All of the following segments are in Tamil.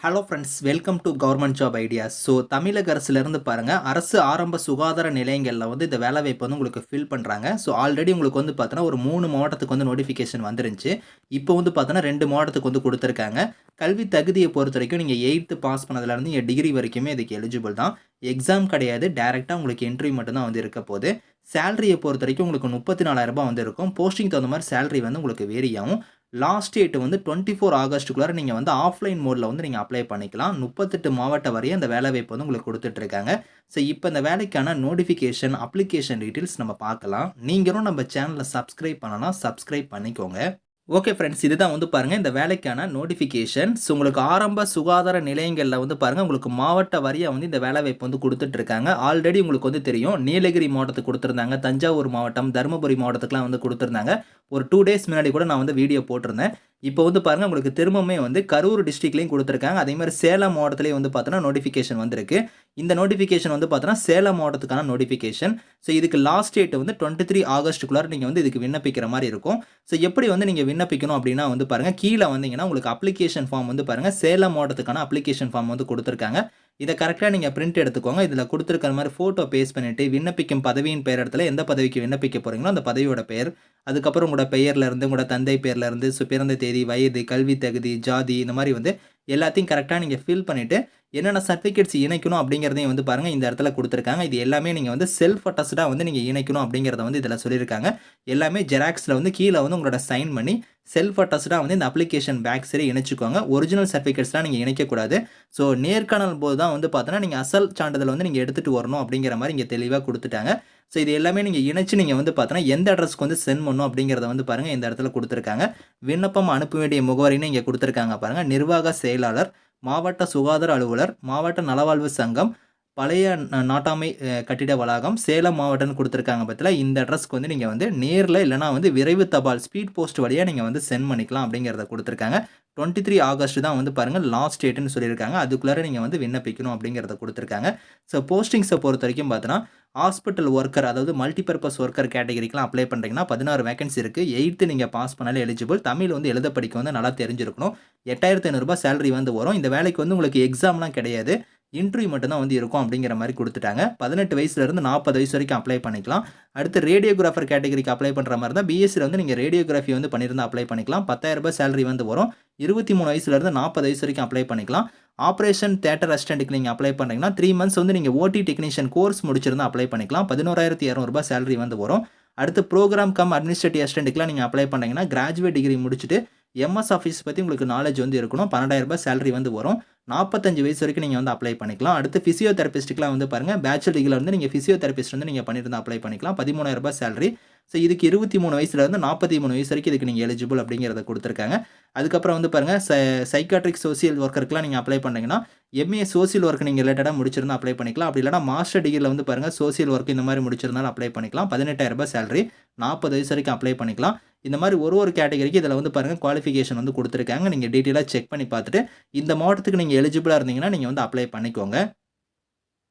Hello friends welcome to government job ideas so தமிழக அரசுலேருந்து பாருங்கள் அரசு ஆரம்ப சுகாதார நிலையங்களில் வந்து இந்த வேலைவாய்ப்பு வந்து உங்களுக்கு ஃபில் பண்ணுறாங்க ஸோ ஆல்ரெடி உங்களுக்கு வந்து பார்த்தோன்னா ஒரு மூணு மாவட்டத்துக்கு வந்து நோட்டிஃபிகேஷன் வந்துருந்துச்சு. இப்போ வந்து பார்த்தோன்னா ரெண்டு மாவட்டத்துக்கு வந்து கொடுத்துருக்காங்க. கல்வி தகுதியை பொறுத்த வரைக்கும் நீங்கள் எயித்து பாஸ் பண்ணதுலேருந்து நீங்கள் டிகிரி வரைக்குமே இதுக்கு எலிஜிபிள் தான். எக்ஸாம் கிடையாது டேரெக்டாக உங்களுக்கு என்ட்ரி மட்டும்தான் வந்து இருக்க போகுது. சேலரியை பொறுத்த வரைக்கும் உங்களுக்கு முப்பத்தி நாலாயிரரூபா வந்து இருக்கும். போஸ்டிங் தகுந்த மாதிரி சேலரி வந்து உங்களுக்கு வேரி ஆகும். லாஸ்ட் டேட் வந்து டுவெண்ட்டி ஃபோர் ஆகஸ்ட்டுக்குள்ளார நீங்கள் வந்து ஆஃப்லைன் மோடில் வந்து நீங்கள் அப்ளை பண்ணிக்கலாம். முப்பத்தெட்டு மாவட்ட வரையும் அந்த வேலை வாய்ப்பு வந்து உங்களுக்கு கொடுத்துட்ருக்காங்க ஸோ இப்போ இந்த வேலைக்கான நோட்டிஃபிகேஷன் அப்ளிகேஷன் டீட்டெயில்ஸ் நம்ம பார்க்கலாம். நீங்களும் நம்ம சேனலை சப்ஸ்கிரைப் பண்ணலாம் சப்ஸ்கிரைப் பண்ணிக்கோங்க. ஓகே ஃப்ரெண்ட்ஸ் இதுதான் வந்து பாருங்கள் இந்த வேலைக்கான நோட்டிஃபிகேஷன் ஸோ உங்களுக்கு ஆரம்ப சுகாதார நிலையங்களில் வந்து பாருங்கள் உங்களுக்கு மாவட்ட வரியாக வந்து இந்த வேலை வாய்ப்பு வந்து கொடுத்துட்ருக்காங்க. ஆல்ரெடி உங்களுக்கு வந்து தெரியும் நீலகிரி மாவட்டத்துக்கு கொடுத்துருந்தாங்க தஞ்சாவூர் மாவட்டம் தருமபுரி மாவட்டத்துக்குலாம் வந்து கொடுத்துருந்தாங்க. ஒரு டூ டேஸ் முன்னாடி கூட நான் வந்து வீடியோ போட்டிருந்தேன். இப்போ வந்து பாருங்கள் உங்களுக்கு திரும்பவுமே வந்து கரூர் டிஸ்ட்ரிக்ட்லேயும் கொடுத்துருக்காங்க. அதே மாதிரி சேலம் மாவட்டத்துலேயும் வந்து பார்த்தோன்னா நோட்டிஃபிகேஷன் வந்திருக்கு. இந்த நோட்டிஃபிகேஷன் வந்து பார்த்தோன்னா சேலம் மாவட்டத்துக்கான நோட்டிஃபிகேஷன் ஸோ இதுக்கு லாஸ்ட் டேட் வந்து டுவெண்ட்டி த்ரீ ஆகஸ்ட்டுக்குள்ளார நீங்கள் வந்து இதுக்கு விண்ணப்பிக்கிற மாதிரி இருக்கும். ஸோ எப்படி வந்து நீங்கள் விண்ணப்பிக்கணும் அப்படின்னா வந்து பாருங்கள் கீழே வந்தீங்கன்னா உங்களுக்கு அப்ளிகேஷன் ஃபார்ம் வந்து பாருங்கள் சேலம் மாவட்டத்துக்கான அப்ளிகேஷன் ஃபார்ம் வந்து கொடுத்துருக்காங்க. இதை கரெக்டாக நீங்கள் பிரிண்ட் எடுத்துக்கோங்க. இதில் கொடுத்துருக்கிற மாதிரி ஃபோட்டோ பேஸ்ட் பண்ணிவிட்டு விண்ணப்பிக்கும் பதவியின் பெயர் இடத்துல எந்த பதவிக்கு விண்ணப்பிக்க போகிறீங்களோ அந்த பதவியோட பெயர் அதுக்கப்புறம் உங்களோட பெயர்லேருந்து உங்களோட தந்தை பேர்லேருந்து பிறந்த தேதி வயது கல்வி தகுதி ஜாதி இந்த மாதிரி வந்து எல்லாத்தையும் கரெக்டாக நீங்கள் ஃபில் பண்ணிவிட்டு என்னென்ன சர்டிஃபிகேட்ஸ் இணைக்கணும் அப்படிங்கிறதையும் வந்து பாருங்கள் இந்த இடத்துல கொடுத்துருக்காங்க. இது எல்லாமே நீங்கள் வந்து செல்ஃப் அட்டஸ்டாக வந்து நீங்கள் இணைக்கணும் அப்படிங்கிறத வந்து இதில் சொல்லியிருக்காங்க. எல்லாமே ஜெராக்ஸில் வந்து கீழே வந்து உங்களோட சைன் பண்ணி செல்ஃப் அட்டஸ்டாக வந்து இந்த அப்ளிகேஷன் பேக் சரி இணைச்சிக்கோங்க. ஒரிஜினல் சர்டிஃபிகேட்ஸ்லாம் நீங்கள் இணைக்கக்கூடாது. ஸோ நேர்காணல் போது தான் வந்து பார்த்தோன்னா நீங்கள் அசல் சான்றிதழ் வந்து நீங்கள் எடுத்துகிட்டு வரணும் அப்படிங்கிற மாதிரி இங்கே தெளிவாக கொடுத்துட்டாங்க. ஸோ இது எல்லாமே நீங்கள் இணைச்சு நீங்கள் வந்து பார்த்தோன்னா எந்த அட்ரஸ்க்கு வந்து சென்ட் பண்ணணும் அப்படிங்கிறத வந்து பாருங்கள் இந்த இடத்துல கொடுத்துருக்காங்க. விண்ணப்பம் அனுப்ப வேண்டிய முகவரின்னு இங்கே கொடுத்துருக்காங்க பாருங்கள் நிர்வாக செயலாளர் மாவட்ட சுகாதார அலுவலர் மாவட்ட நலவாழ்வு சங்கம் பழைய நாட்டாமை கட்டிட வளாகம் சேலம் மாவட்டம்னு கொடுத்துருக்காங்க பற்றில இந்த அட்ரஸ்க்கு வந்து நீங்கள் வந்து நேரில் இல்லைனா வந்து விரைவு தபால் ஸ்பீட் போஸ்ட் வழியாக நீங்கள் வந்து சென்ட் பண்ணிக்கலாம் அப்படிங்கிறத கொடுத்துருக்காங்க. டுவெண்ட்டி த்ரீ ஆகஸ்ட் தான் வந்து பாருங்கள் லாஸ்ட் டேட்டுன்னு சொல்லியிருக்காங்க. அதுக்குள்ளார நீங்கள் வந்து விண்ணப்பிக்கணும் அப்படிங்கிறத கொடுத்துருக்காங்க. ஸோ போஸ்டிங்ஸை பொறுத்த வரைக்கும் பார்த்தோன்னா ஹாஸ்பிட்டல் ஒர்க்கர் அதாவது மல்டிபர்பஸ் ஒர்க்கர் கேட்டகரிக்கெலாம் அப்ளை பண்ணுறீங்கன்னா பதினாறு வேகன்சி இருக்குது எயித்து நீங்கள் பாஸ் பண்ணாலே எலிஜிபிள் தமிழ் வந்து எழுத படிக்க வந்து நல்லா தெரிஞ்சிருக்கணும். எட்டாயிரத்து ஐநூறுரூபா சேலரி வந்து வரும். இந்த வேலைக்கு வந்து உங்களுக்கு எக்ஸாம்லாம் கிடையாது. இன்டர்வியூ மட்டும்தான் வந்து இருக்கும் அப்படிங்கிற மாதிரி கொடுத்துட்டாங்க. பதினெட்டு வயசுலேருந்து நாற்பது வயசு வரைக்கும் அப்ளை பண்ணிக்கலாம். அடுத்து ரேடியோகிராஃபர் கேட்டகரிக்கு அப்ளை பண்ணுற மாதிரி தான் பிஎஸ்சியில் வந்து நீங்கள் ரேடியோகிராஃபி வந்து பண்ணியிருந்தால் அப்ளை பண்ணிக்கலாம். பத்தாயிரரூபா சேலரி வந்து வரும். இருபத்தி மூணு வயசுலேருந்து நாற்பது வயசு வரைக்கும் அப்ளை பண்ணிக்கலாம். ஆப்ரேஷன் தேட்டர் அசிஸ்டண்ட்டுக்கு நீங்கள் அப்ளை பண்ணுறீங்கன்னா த்ரீ மந்த்ஸ் வந்து நீங்கள் ஓடி டெக்னீஷியன் கோர்ஸ் முடிச்சிருந்தால் அப்ளை பண்ணிக்கலாம். பதினோராயிரத்தி இரநூறுபா சேலரி வந்து வரும். அடுத்து ப்ரோக்ராம் கம் அட்மினிஸ்ட்ரேட்டிவ் அசிஸ்டண்ட்டுக்குலாம் நீங்கள் அப்ளை பண்ணிங்கன்னா கிராஜுவேட் டிகிரி முடிச்சுட்டு எம்எஸ் ஆஃபீஸ் பற்றி உங்களுக்கு நாலேஜ் வந்து இருக்கணும். பன்னெண்டாயிரரூபா சேலரி வந்து வரும். நாற்பத்தஞ்சு வயசு வரைக்கும் நீங்கள் வந்து அப்ளை பண்ணிக்கலாம். அடுத்து ஃபிசியோதெரபிஸ்ட்டுக்குலாம் வந்து பாருங்கள் பேச்சுலர் டிகிரியில் வந்து நீங்கள் ஃபிசியோதெரபிஸ்ட் வந்து நீங்கள் பண்ணியிருந்தால் அப்ளை பண்ணிக்கலாம். பதிமூணாயிரரூபா சேலரி ஸோ இதுக்கு இருபத்தி மூணு வயசுலேருந்து நாற்பத்தி மூணு வயசு வரைக்கும் இதுக்கு நீங்கள் எலிஜிபிள் அப்படிங்கிறத கொடுத்துருக்காங்க. அதுக்கப்புறம் வந்து பாருங்கள் ச சைக்காட்ரிக் சோசியல் ஒர்க்கருக்குலாம் நீங்கள் அப்ளை பண்ணிங்கன்னா எம்ஏ சோசியல் ஒர்க் நீங்கள் ரிலேட்டடாக முடிச்சிருந்தா அப்ளை பண்ணிக்கலாம். அப்படி இல்லைனா மாஸ்டர் டிகிரியில் வந்து பாருங்கள் சோசியல் ஒர்க் இந்த மாதிரி முடிச்சிருந்தாலும் அப்ளை பண்ணிக்கலாம். பதினெட்டாயிரரூபா சேலரி நாற்பது வயசு வரைக்கும் அப்ளை பண்ணிக்கலாம். இந்த மாதிரி ஒரு ஒரு கேட்டகரிக்கு இதில் வந்து பாருங்கள் குவாலிஃபிகேஷன் வந்து கொடுத்துருக்காங்க. நீங்கள் டீட்டெயிலாக செக் பண்ணி பார்த்துட்டு இந்த மாவட்டத்துக்கு நீங்கள் எலிஜிபிளாக இருந்தீங்கன்னா நீங்கள் வந்து அப்ளை பண்ணிக்கோங்க.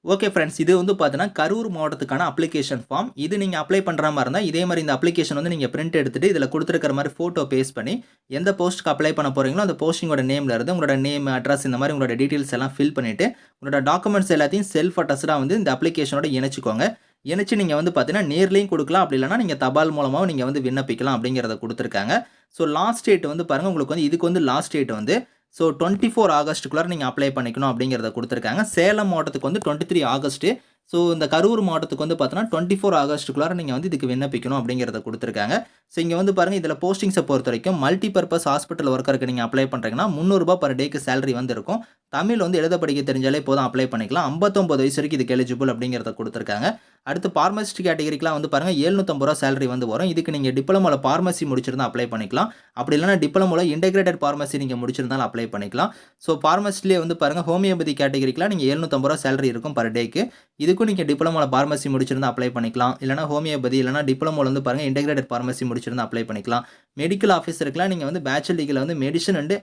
ஓகே ஃப்ரெண்ட்ஸ் இது வந்து பார்த்தீங்கன்னா கரூர் மாவட்டத்துக்கான அப்ளிகேஷன் ஃபார்ம் இது நீங்கள் அப்ளை பண்ணுற மாதிரி இருந்தால் இதே மாதிரி இந்த அப்ளிகேஷன் வந்து நீங்கள் பிரிண்ட் எடுத்துகிட்டு இதில் கொடுத்துருக்கிற மாதிரி ஃபோட்டோ பேஸ்ட் பண்ணி எந்த போஸ்ட்டுக்கு அப்ளை பண்ண போகிறீங்களோ அந்த போஸ்டிங்கோட நேமில் இருந்து உங்களோட நேம் அட்ரஸ் இந்த மாதிரி உங்களோட டீட்டெயில்ஸ் எல்லாம் ஃபில் பண்ணிவிட்டு உங்களோட டாக்குமெண்ட்ஸ் எல்லாத்தையும் செல்ஃப் அட்டஸ்டாக வந்து இந்த அப்ளிகேஷனோட இணைச்சிக்கோங்க. இணைச்சு நீங்கள் வந்து பார்த்தீங்கன்னா நேர்லேயும் கொடுக்கலாம் அப்படி இல்லைனா நீங்கள் தபால் மூலமாகவும் நீங்கள் வந்து விண்ணப்பிக்கலாம் அப்படிங்கிறத கொடுத்துருக்காங்க. ஸோ லாஸ்ட் டேட் வந்து பாருங்கள் உங்களுக்கு வந்து இதுக்கு வந்து லாஸ்ட் டேட் வந்து ஸோ டுவெண்ட்டி ஃபோர் ஆகஸ்ட்டுக்குள்ளார நீங்கள் அப்ளை பண்ணிக்கணும் அப்படிங்கிறத கொடுத்துருக்காங்க. சேலம் மாவட்டத்துக்கு வந்து டுவெண்ட்டி த்ரீ ஆகஸ்ட்டு. ஸோ இந்த கரூர் மாவட்டத்துக்கு வந்து பார்த்தோன்னா டுவெண்ட்டி ஃபோர் ஆகஸ்ட்டுக்குள்ளார நீங்கள் வந்து இதுக்கு விண்ணப்பிக்கணும் அப்படிங்கிறத கொடுத்துருக்காங்க. ஸோ இங்கே வந்து பாருங்கள் இதில் போஸ்டிங்ஸை பொறுத்த வரைக்கும் மல்டி பர்பஸ் ஹாஸ்பிட்டல் ஒர்க்கருக்கு நீங்கள் அப்ளை பண்ணுறீங்கன்னா முந்நூறுரூபா பர் டேக்கு சேலரி வந்து இருக்கும் தமிழ் வந்து எழுத படிக்க தெரிஞ்சாலே போதும் அப்ளை பண்ணிக்கலாம். ஐம்பத்தொம்பது வயசு வரைக்கும் இதுக்கு எலிஜிபிள் அப்படிங்கிறத கொடுத்துருக்காங்க. அடுத்து ஃபார்மசிஸ்ட் கேட்டகரிக்கெலாம் வந்து பாருங்கள் ஏழ்நூற்றம்பது ரூபா சேலரி வந்து வரும். இதுக்கு நீங்கள் டிப்ளமோவில் ஃபார்மசி முடிச்சிருந்தா அப்ளை பண்ணிக்கலாம். அப்படி இல்லைனா டிப்ளமோவில் இன்டெகிரேட்டட் ஃபார்மசி நீங்கள் முடிச்சிருந்தாலும் அப்ளை பண்ணிக்கலாம். ஸோ ஃபார்மசிஸ்ட்லேயே வந்து பாருங்கள் ஹோமியோபதி கேட்டகரிக்கெலாம் நீங்கள் ஏழ்நூற்றம்பது ரூபா சேலரி இருக்கும் பர் டேக்கு இதுக்கும் நீங்கள் டிப்ளமோவில் ஃபார்மசி முடிச்சிருந்தா அப்ளை பண்ணிக்கலாம். இல்லைனா ஹோமியோபதி இல்லைனா டிப்ளமோவில் வந்து பாருங்கள் இன்டெகிரேட்டட் ஃபார்மசி முடிச்சிருந்தா அப்ளை பண்ணிக்கலாம். மெடிக்கல் ஆஃபீஸருக்குலாம் நீங்கள் வந்து பேச்சுலர் டிகிரியில் வந்து medicine and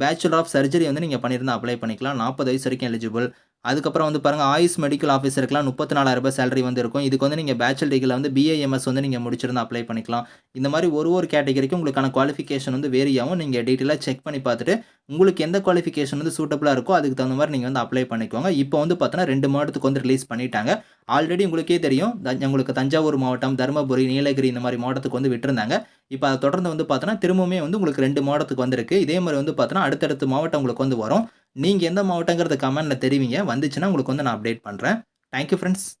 bachelor of surgery வந்து நீங்கள் பண்ணியிருந்தால் அப்ளை பண்ணிக்கலாம். நாற்பது வயசு வரைக்கும் எலிஜிபிள் அதுக்கப்புறம் வந்து பாருங்கள் ஆயுஷ் மெடிக்கல் ஆஃபீஸருக்குலாம் முப்பத்தி நாலாயிரம் ரூபாய் சேலரி வந்து இருக்கும் இதுக்கு வந்து நீங்கள் பேச்சுலர் டிகிரியில் வந்து பிஏஎம்எஸ் வந்து நீங்கள் முடிச்சிருந்தா அப்ளை பண்ணிக்கலாம். இந்த மாதிரி ஒரு ஒரு கேட்டகரிக்கும் உங்களுக்கான குவாலிஃபிகேஷன் வந்து வேரியாகவும் நீங்கள் டீட்டெயிலாக செக் பண்ணி பார்த்துட்டு உங்களுக்கு எந்த குவாலிஃபிகேஷன் வந்து சூட்டபுளாக இருக்கோ அதுக்கு தகுந்த மாதிரி நீங்கள் வந்து அப்ளை பண்ணிக்கோங்க. இப்போ வந்து பார்த்தோன்னா ரெண்டு மாவட்டத்துக்கு வந்து ரிலீஸ் பண்ணிட்டாங்க. ஆல்ரெடி உங்களுக்கே தெரியும் த- உங்களுக்கு தஞ்சாவூர் மாவட்டம் தருமபுரி நீலகிரி இந்த மாதிரி மாவட்டத்துக்கு வந்து விட்டுருந்தாங்க. இப்போ அதை தொடர்ந்து வந்து பார்த்தோன்னா திரும்பவுமே வந்து உங்களுக்கு ரெண்டு மாவட்டத்துக்கு வந்திருக்கு. இதே மாதிரி வந்து பார்த்தோன்னா அடுத்தடுத்த மாவட்டம் உங்களுக்கு வந்து வரும். நீங்கள் எந்த மாவட்டங்கிறத கமெண்ட்டில் தெரிவிங்க. வந்துச்சுன்னா உங்களுக்கு வந்து நான் அப்டேட் பண்ணுறேன் தேங்க்யூ ஃப்ரெண்ட்ஸ்